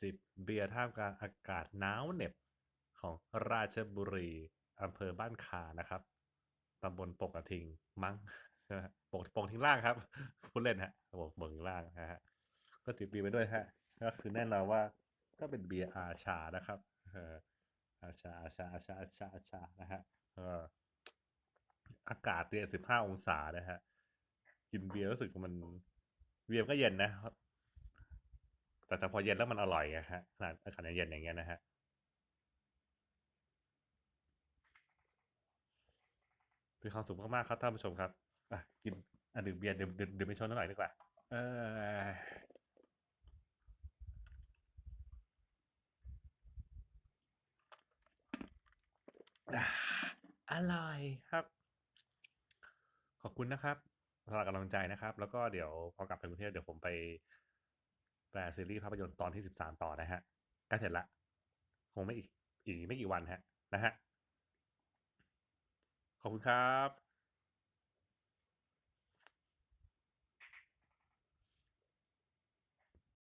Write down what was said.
จิบเบียร์ท่ามกลางอากาศหนาวเหน็บของราชบุรีอำเภอบ้านคานะครับตำบลปกกระทิงมั้งใช่ไหมฮะปกปกทิ้งล่างครับพูดเล่นฮะปกปกทิ้งล่างนะฮะก็จิบเบียร์ไปด้วยฮะก็คือแน่นอนว่าก็เป็นเบียร์อาชานะครับเอออาชาอาชาอาชาอาชาอาชานะฮะเอออากาศเดือนสิบห้าองศานะฮะกินเบียร์รู้สึกมันเบียร์ก็เย็นนะ แต่แต่พอเย็นแล้วมันอร่อยอะฮะขนาดอากาศเย็นๆอย่างเงี้ยนะฮะมีความสุขมากๆครับท่านผู้ชมครับอะกินอะดื่มเบียร์ดื่มดื่มดื่มไปชนหน่อยดีกว่า เอออร่อยครับ ขอบคุณนะครับสำหรับกำลังใจนะครับ แล้วก็เดี๋ยวพอกลับไปกรุงเทพเดี๋ยวผมไป แปลซีรีส์ภาพยนตร์ตอนที่สิบสามต่อนะฮะก็เสร็จละ คงไม่อีกอีกไม่กี่วันฮะนะฮะ ขอบคุณครับ